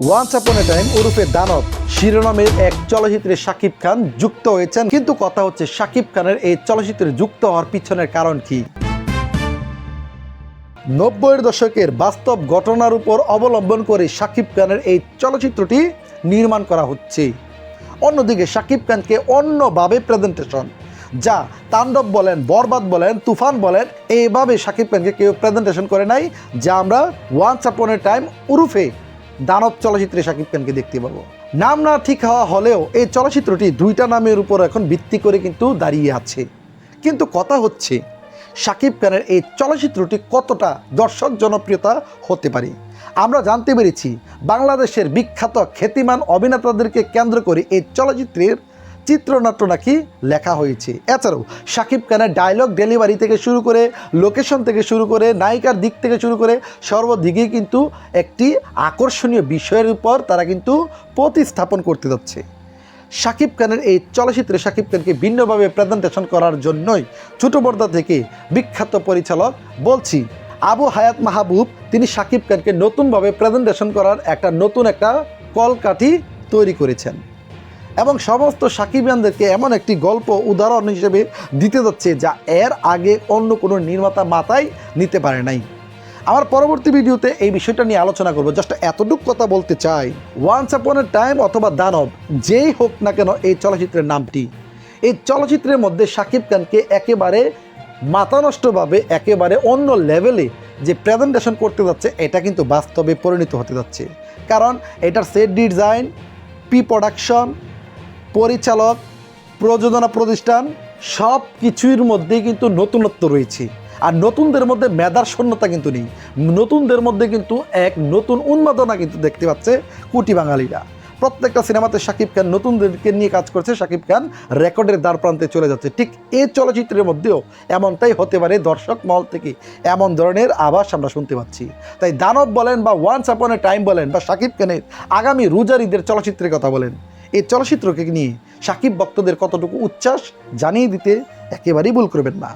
Once upon এ time ওরফে দানব শিরোনামের এক চলচ্চিত্রে শাকিব খান যুক্ত হয়েছেন। কিন্তু কথা হচ্ছে, শাকিব খানের এই চলচ্চিত্রে যুক্ত হওয়ার পিছনের কারণ কি? নব্বইয়ের দশকের বাস্তব ঘটনার উপর অবলম্বন করে শাকিব খানের এই চলচ্চিত্রটি নির্মাণ করা হচ্ছে। অন্যদিকে, শাকিব খানকে অন্যভাবে প্রেজেন্টেশন যা তাণ্ডব বলেন, বরবাদ বলেন, তুফান বলেন এইভাবে শাকিব খানকে কেউ প্রেজেন্টেশন করে নাই, যা আমরা ওয়ান্স আপন এ টাইম উরুফে দানব চলচ্চিত্রে শাকিব খানকে দেখতে পাবো। নাম না ঠিক হওয়া হলেও এই চলচ্চিত্রটি দুইটা নামের উপর এখন ভিত্তি করে কিন্তু দাঁড়িয়ে আছে। কিন্তু কথা হচ্ছে, শাকিব খানের এই চলচ্চিত্রটি কতটা দর্শক জনপ্রিয়তা হতে পারে? আমরা জানতে পেরেছি, বাংলাদেশের বিখ্যাত খ্যাতিমান অভিনেতাদেরকে কেন্দ্র করে এই চলচ্চিত্রের চিত্রনাট্য নাকি লেখা হয়েছে। এছাড়াও শাকিব খানের ডায়লগ ডেলিভারি থেকে শুরু করে লোকেশন থেকে শুরু করে, নায়িকার দিক থেকে শুরু করে, সর্বদিকেই কিন্তু একটি আকর্ষণীয় বিষয়ের উপর তারা কিন্তু প্রতিস্থাপন করতে যাচ্ছে। শাকিব খানের এই চলচ্চিত্রে শাকিব খানকে ভিন্নভাবে প্রেজেন্টেশন করার জন্যই ছোট পর্দা থেকে বিখ্যাত পরিচালক বলছি, আবু হায়াত মাহবুব, তিনি শাকিব খানকে নতুনভাবে প্রেজেন্টেশন করার একটা নতুন একটা কলকাঠি তৈরি করেছেন। এবং সমস্ত সাকিবিয়ানদেরকে এমন একটি গল্প উদাহরণ হিসেবে দিতে যাচ্ছে যা এর আগে অন্য কোনো নির্মাতা মাথায় নিতে পারে নাই। আমার পরবর্তী ভিডিওতে এই বিষয়টা নিয়ে আলোচনা করব। জাস্ট এতটুক কথা বলতে চাই। ওয়ান্স আপন এ টাইম অথবা দানব, যেই হোক না কেন এই চলচ্চিত্রের নামটি। এই চলচ্চিত্রের মধ্যে শাকিব খানকে একেবারে মাতানষ্টভাবে, একেবারে অন্য লেভেলে যে প্রেজেন্টেশন করতে যাচ্ছে, এটা কিন্তু বাস্তবে পরিণত হতে যাচ্ছে। কারণ এটার সেট ডিজাইন প্রি প্রোডাকশন পরিচালক, প্রযোজনা প্রতিষ্ঠান, সব কিছুর মধ্যেই কিন্তু নতুনত্ব রয়েছে। আর নতুনদের মধ্যে মেধার শূন্যতা কিন্তু নেই। নতুনদের মধ্যে কিন্তু এক নতুন উন্মাদনা কিন্তু দেখতে পাচ্ছে কুটি বাঙালিরা। প্রত্যেকটা সিনেমাতে শাকিব খান নতুনদেরকে নিয়ে কাজ করছে। শাকিব খান রেকর্ডের দ্বার প্রান্তে চলে যাচ্ছে। ঠিক এই চলচ্চিত্রের মধ্যেও এমনটাই হতে পারে দর্শক মহল থেকে। এমন ধরনের আভাস আমরা শুনতে পাচ্ছি। তাই দানব বলেন বা ওয়ান্স আপন এ টাইম বলেন বা শাকিব খানের আগামী রোজার ঈদের চলচ্চিত্রের কথা বলেন। এই চলচ্চিত্রকে নিয়ে সাকিব ভক্তদের কতটুকু উচ্ছ্বাস জানিয়ে দিতে একেবারেই ভুল করবেন না।